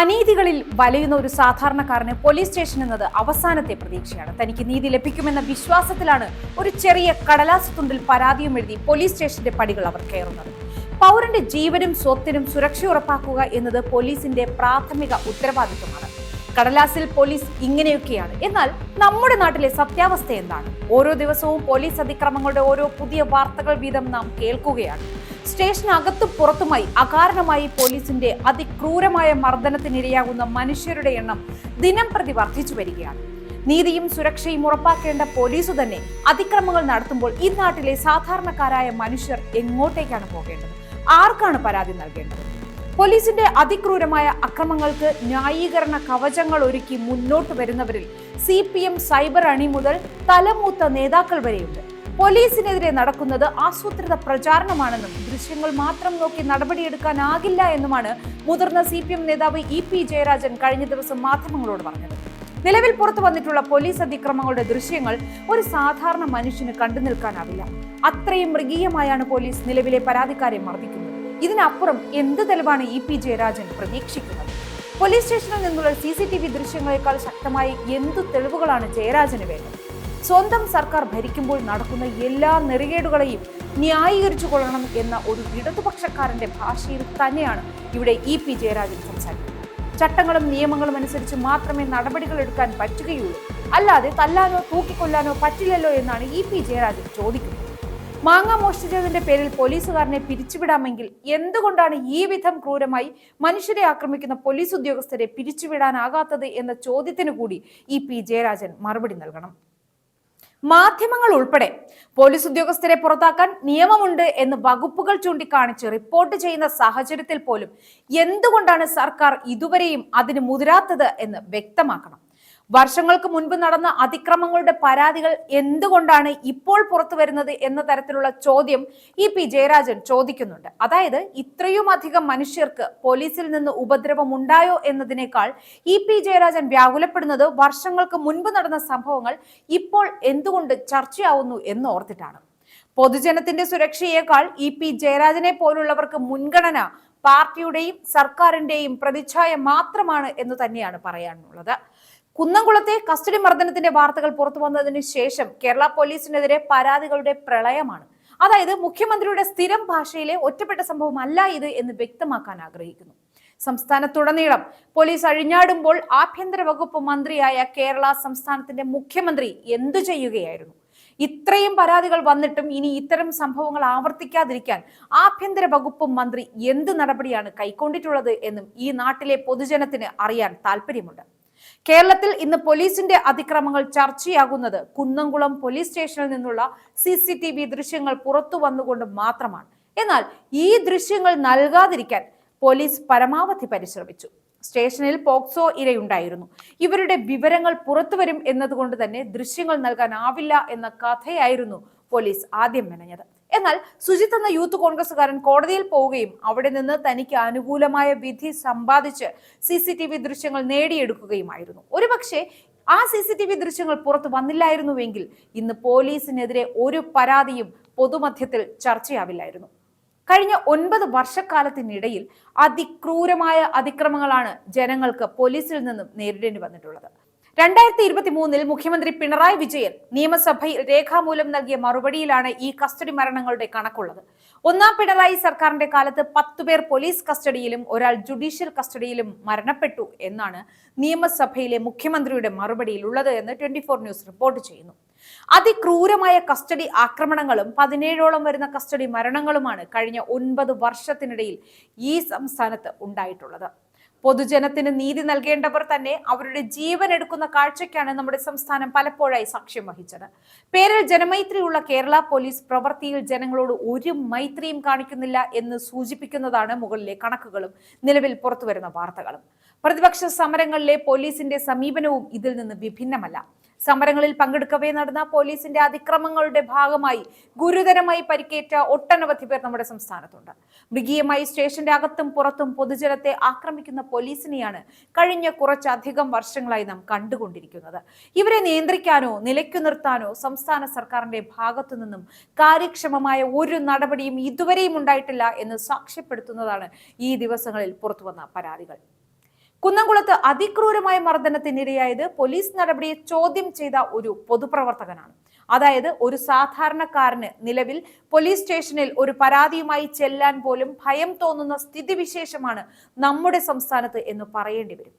അനീതികളിൽ വലയുന്ന ഒരു സാധാരണക്കാരന് police station എന്നത് അവസാനത്തെ പ്രതീക്ഷയാണ്. തനിക്ക് നീതി ലഭിക്കുമെന്ന വിശ്വാസത്തിലാണ് ഒരു ചെറിയ കടലാസ് തുണ്ടിൽ പരാതിയും എഴുതി പോലീസ് സ്റ്റേഷന്റെ പടികൾ അവർ കയറുന്നത്. പൗരന്റെ ജീവനും സ്വത്തിനും സുരക്ഷ ഉറപ്പാക്കുക എന്നത് പോലീസിന്റെ പ്രാഥമിക ഉത്തരവാദിത്വമാണ്. കടലാസിൽ പോലീസ് ഇങ്ങനെയൊക്കെയാണ്. എന്നാൽ നമ്മുടെ നാട്ടിലെ സത്യാവസ്ഥ എന്താണ്? ഓരോ ദിവസവും പോലീസ് അതിക്രമങ്ങളുടെ ഓരോ പുതിയ വാർത്തകൾ വീതം നാം കേൾക്കുകയാണ്. സ്റ്റേഷനകത്തും പുറത്തുമായി അകാരണമായി പോലീസിന്റെ അതിക്രൂരമായ മർദ്ദനത്തിനിരയാകുന്ന മനുഷ്യരുടെ എണ്ണം ദിനം പ്രതി വർദ്ധിച്ചു വരികയാണ്. നീതിയും സുരക്ഷയും ഉറപ്പാക്കേണ്ട പോലീസ് തന്നെ അതിക്രമങ്ങൾ നടത്തുമ്പോൾ ഈ നാട്ടിലെ സാധാരണക്കാരായ മനുഷ്യർ എങ്ങോട്ടേക്കാണ് പോകേണ്ടത്? ആർക്കാണ് പരാതി നൽകേണ്ടത്? പോലീസിന്റെ അതിക്രൂരമായ അക്രമങ്ങൾക്ക് ന്യായീകരണ കവചങ്ങൾ ഒരുക്കി മുന്നോട്ട് വരുന്നവരിൽ സി പി എം സൈബർ അണി മുതൽ തലമൂത്ത നേതാക്കൾ വരെയുണ്ട്. പോലീസിനെതിരെ നടക്കുന്നത് ആസൂത്രിത പ്രചാരണമാണെന്നും ദൃശ്യങ്ങൾ മാത്രം നോക്കി നടപടിയെടുക്കാനാകില്ല എന്നുമാണ് മുതിർന്ന സി പി എം നേതാവ് ഇ പി ജയരാജൻ കഴിഞ്ഞ ദിവസം മാധ്യമങ്ങളോട് പറഞ്ഞത്. നിലവിൽ പുറത്തു വന്നിട്ടുള്ള പോലീസ് അതിക്രമങ്ങളുടെ ദൃശ്യങ്ങൾ ഒരു സാധാരണ മനുഷ്യന് കണ്ടു നിൽക്കാനാവില്ല. അത്രയും മൃഗീയമായാണ് പോലീസ് നിലവിലെ പരാതിക്കാരെ മർദ്ദിക്കുന്നത്. ഇതിനപ്പുറം എന്ത് തെളിവാണ് ഇ പി ജയരാജൻ പ്രതീക്ഷിക്കുന്നത്? പോലീസ് സ്റ്റേഷനിൽ നിന്നുള്ള സി സി ടി വി ദൃശ്യങ്ങളെക്കാൾ ശക്തമായി എന്തു തെളിവുകളാണ് ജയരാജന് വേണ്ടത്? സ്വന്തം സർക്കാർ ഭരിക്കുമ്പോൾ നടക്കുന്ന എല്ലാ നെറികേടുകളെയും ന്യായീകരിച്ചു കൊള്ളണം എന്ന ഒരു ഇടതുപക്ഷക്കാരന്റെ ഭാഷയിൽ തന്നെയാണ് ഇവിടെ ഇ പി ജയരാജൻ സംസാരിക്കുന്നത്. ചട്ടങ്ങളും നിയമങ്ങളും അനുസരിച്ച് മാത്രമേ നടപടികൾ എടുക്കാൻ പറ്റുകയുള്ളൂ. അല്ലാതെ തല്ലാനോ തൂക്കിക്കൊല്ലാനോ പറ്റില്ലല്ലോ എന്നാണ് ഇ പി ജയരാജൻ ചോദിക്കുന്നത്. മാങ്ങ മോഷ്ടിച്ചതിന്റെ പേരിൽ പോലീസുകാരനെ പിരിച്ചുവിടാമെങ്കിൽ എന്തുകൊണ്ടാണ് ഈ വിധം ക്രൂരമായി മനുഷ്യരെ ആക്രമിക്കുന്ന പോലീസ് ഉദ്യോഗസ്ഥരെ പിരിച്ചുവിടാനാകാത്തത് എന്ന ചോദ്യത്തിനു കൂടി ഇ പി ജയരാജൻ മറുപടി നൽകണം. മാധ്യമങ്ങൾ ഉൾപ്പെടെ പോലീസ് ഉദ്യോഗസ്ഥരെ പുറത്താക്കാൻ നിയമമുണ്ട് എന്ന് വകുപ്പുകൾ ചൂണ്ടിക്കാണിച്ച് റിപ്പോർട്ട് ചെയ്യുന്ന സാഹചര്യത്തിൽ പോലും എന്തുകൊണ്ടാണ് സർക്കാർ ഇതുവരെയും അതിന് മുതിരാത്തത് എന്ന് വ്യക്തമാക്കണം. വർഷങ്ങൾക്ക് മുൻപ് നടന്ന അതിക്രമങ്ങളുടെ പരാതികൾ എന്തുകൊണ്ടാണ് ഇപ്പോൾ പുറത്തു വരുന്നത് എന്ന തരത്തിലുള്ള ചോദ്യം ഇ പി ജയരാജൻ ചോദിക്കുന്നുണ്ട്. അതായത് ഇത്രയും അധികം മനുഷ്യർക്ക് പോലീസിൽ നിന്ന് ഉപദ്രവം ഉണ്ടായോ എന്നതിനേക്കാൾ ഇ പി ജയരാജൻ വ്യാകുലപ്പെടുന്നത് വർഷങ്ങൾക്ക് മുൻപ് നടന്ന സംഭവങ്ങൾ ഇപ്പോൾ എന്തുകൊണ്ട് ചർച്ചയാവുന്നു എന്ന് ഓർത്തിട്ടാണ്. പൊതുജനത്തിന്റെ സുരക്ഷയേക്കാൾ ഇ പി ജയരാജനെ പോലുള്ളവർക്ക് മുൻഗണന പാർട്ടിയുടെയും സർക്കാരിന്റെയും പ്രതിച്ഛായ മാത്രമാണ് എന്ന് തന്നെയാണ് പറയാനുള്ളത്. കുന്നംകുളത്തെ കസ്റ്റഡി മർദ്ദനത്തിന്റെ വാർത്തകൾ പുറത്തു വന്നതിന് ശേഷം കേരള പോലീസിനെതിരെ പരാതികളുടെ പ്രളയമാണ്. അതായത് മുഖ്യമന്ത്രിയുടെ സ്ഥിരം ഭാഷയിലെ ഒറ്റപ്പെട്ട സംഭവമല്ല ഇത് എന്ന് വ്യക്തമാക്കാൻ ആഗ്രഹിക്കുന്നു. സംസ്ഥാനത്തുടനീളം പോലീസ് അഴിഞ്ഞാടുമ്പോൾ ആഭ്യന്തര വകുപ്പ് മന്ത്രിയായ കേരള സംസ്ഥാനത്തിന്റെ മുഖ്യമന്ത്രി എന്തു ചെയ്യുകയായിരുന്നു? ഇത്രയും പരാതികൾ വന്നിട്ടും ഇനി ഇത്തരം സംഭവങ്ങൾ ആവർത്തിക്കാതിരിക്കാൻ ആഭ്യന്തര വകുപ്പ് മന്ത്രി എന്ത് നടപടിയാണ് കൈക്കൊണ്ടിട്ടുള്ളത് എന്നും ഈ നാട്ടിലെ പൊതുജനത്തിന് അറിയാൻ താല്പര്യമുണ്ട് കേരളത്തിൽ ഇന്ന് പോലീസിന്റെ അതിക്രമങ്ങൾ ചർച്ചയാകുന്നത് കുന്നംകുളം പോലീസ് സ്റ്റേഷനിൽ നിന്നുള്ള സി സി ടി വി ദൃശ്യങ്ങൾ പുറത്തു വന്നുകൊണ്ട് മാത്രമാണ്. എന്നാൽ ഈ ദൃശ്യങ്ങൾ നൽകാതിരിക്കാൻ പോലീസ് പരമാവധി പരിശ്രമിച്ചു. സ്റ്റേഷനിൽ പോക്സോ ഇരയുണ്ടായിരുന്നു. ഇവരുടെ വിവരങ്ങൾ പുറത്തുവരും എന്നതുകൊണ്ട് തന്നെ ദൃശ്യങ്ങൾ നൽകാനാവില്ല എന്ന കഥയായിരുന്നു പോലീസ് ആദ്യം മെനഞ്ഞത്. എന്നാൽ സുജിത്ത് എന്ന യൂത്ത് കോൺഗ്രസുകാരൻ കോടതിയിൽ പോവുകയും അവിടെ നിന്ന് തനിക്ക് അനുകൂലമായ വിധി സമ്പാദിച്ച് സി സി ടി വി ദൃശ്യങ്ങൾ നേടിയെടുക്കുകയുമായിരുന്നു. ഒരുപക്ഷെ ആ സി സി ടി വി ദൃശ്യങ്ങൾ പുറത്തു വന്നില്ലായിരുന്നുവെങ്കിൽ ഇന്ന് പോലീസിനെതിരെ ഒരു പരാതിയും പൊതുമധ്യത്തിൽ ചർച്ചയാവില്ലായിരുന്നു. കഴിഞ്ഞ ഒൻപത് വർഷക്കാലത്തിനിടയിൽ അതിക്രൂരമായ അതിക്രമങ്ങളാണ് ജനങ്ങൾക്ക് പോലീസിൽ നിന്നും നേരിടേണ്ടി വന്നിട്ടുള്ളത്. രണ്ടായിരത്തി ഇരുപത്തി മൂന്നിൽ മുഖ്യമന്ത്രി പിണറായി വിജയൻ നിയമസഭയിൽ രേഖാമൂലം നൽകിയ മറുപടിയിലാണ് ഈ കസ്റ്റഡി മരണങ്ങളുടെ കണക്കുള്ളത്. ഒന്നാം പിണറായി സർക്കാരിന്റെ കാലത്ത് പത്തുപേർ പോലീസ് കസ്റ്റഡിയിലും ഒരാൾ ജുഡീഷ്യൽ കസ്റ്റഡിയിലും മരണപ്പെട്ടു എന്നാണ് നിയമസഭയിലെ മുഖ്യമന്ത്രിയുടെ മറുപടിയിൽ ഉള്ളത് എന്ന് ട്വന്റി ഫോർ ന്യൂസ് റിപ്പോർട്ട് ചെയ്യുന്നു. അതിക്രൂരമായ കസ്റ്റഡി ആക്രമണങ്ങളും പതിനേഴോളം വരുന്ന കസ്റ്റഡി മരണങ്ങളുമാണ് കഴിഞ്ഞ ഒൻപത് വർഷത്തിനിടയിൽ ഈ സംസ്ഥാനത്ത് ഉണ്ടായിട്ടുള്ളത്. പൊതുജനത്തിന് നീതി നൽകേണ്ടവർ തന്നെ അവരുടെ ജീവൻ എടുക്കുന്ന കാഴ്ചയ്ക്കാണ് നമ്മുടെ സംസ്ഥാനം പലപ്പോഴായി സാക്ഷ്യം വഹിച്ചത്. പേരിൽ ജനമൈത്രിയുള്ള കേരള പോലീസ് പ്രവൃത്തിയിൽ ജനങ്ങളോട് ഒരു മൈത്രിയും കാണിക്കുന്നില്ല എന്ന് സൂചിപ്പിക്കുന്നതാണ് മുകളിലെ കണക്കുകളും നിലവിൽ പുറത്തുവരുന്ന വാർത്തകളും. പ്രതിപക്ഷ സമരങ്ങളിലെ പോലീസിന്റെ സമീപനവും ഇതിൽ നിന്ന് വിഭിന്നമല്ല. സമരങ്ങളിൽ പങ്കെടുക്കവേ നടന്ന പോലീസിന്റെ അതിക്രമങ്ങളുടെ ഭാഗമായി ഗുരുതരമായി പരിക്കേറ്റ ഒട്ടനവധി പേർ നമ്മുടെ സംസ്ഥാനത്തുണ്ട്. മൃഗീയമായി സ്റ്റേഷന്റെ അകത്തും പുറത്തും പൊതുജനത്തെ ആക്രമിക്കുന്ന പോലീസിനെയാണ് കഴിഞ്ഞ കുറച്ചധികം വർഷങ്ങളായി നാം കണ്ടുകൊണ്ടിരിക്കുന്നത്. ഇവരെ നിയന്ത്രിക്കാനോ നിലയ്ക്കു നിർത്താനോ സംസ്ഥാന സർക്കാരിന്റെ ഭാഗത്തു നിന്നും കാര്യക്ഷമമായ ഒരു നടപടിയും ഇതുവരെയും ഉണ്ടായിട്ടില്ല എന്ന് സാക്ഷ്യപ്പെടുത്തുന്നതാണ് ഈ ദിവസങ്ങളിൽ പുറത്തുവന്ന പരാതികൾ. കുന്നംകുളത്ത് അതിക്രൂരമായ മർദ്ദനത്തിനിരയായത് പോലീസ് നടപടിയെ ചോദ്യം ചെയ്ത ഒരു പൊതുപ്രവർത്തകനാണ്. അതായത് ഒരു സാധാരണക്കാരന് നിലവിൽ പോലീസ് സ്റ്റേഷനിൽ ഒരു പരാതിയുമായി ചെല്ലാൻ പോലും ഭയം തോന്നുന്ന സ്ഥിതിവിശേഷമാണ് നമ്മുടെ സംസ്ഥാനത്ത് എന്ന് പറയേണ്ടി വരും.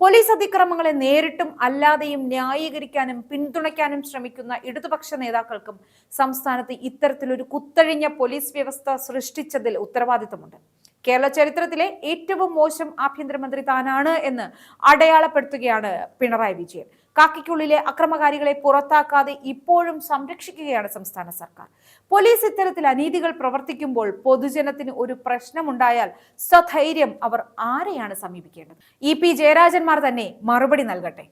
പോലീസ് അതിക്രമങ്ങളെ നേരിട്ടും അല്ലാതെയും ന്യായീകരിക്കാനും പിന്തുണയ്ക്കാനും ശ്രമിക്കുന്ന ഇടതുപക്ഷ നേതാക്കൾക്കും സംസ്ഥാനത്ത് ഇത്തരത്തിലൊരു കുത്തഴിഞ്ഞ പോലീസ് വ്യവസ്ഥ സൃഷ്ടിച്ചതിൽ ഉത്തരവാദിത്തമുണ്ട്. കേരള ചരിത്രത്തിലെ ഏറ്റവും മോശം ആഭ്യന്തരമന്ത്രി താനാണ് എന്ന് അടയാളപ്പെടുത്തുകയാണ് പിണറായി വിജയൻ. കാക്കിക്കുള്ളിലെ അക്രമകാരികളെ പുറത്താക്കാതെ ഇപ്പോഴും സംരക്ഷിക്കുകയാണ് സംസ്ഥാന സർക്കാർ. പോലീസ് ഇത്തരത്തിൽ അനീതികൾ പ്രവർത്തിക്കുമ്പോൾ പൊതുജനത്തിന് ഒരു പ്രശ്നമുണ്ടായാൽ സധൈര്യം അവർ ആരെയാണ് സമീപിക്കേണ്ടത്? ഇ പി ജയരാജന്മാർ തന്നെ മറുപടി നൽകട്ടെ.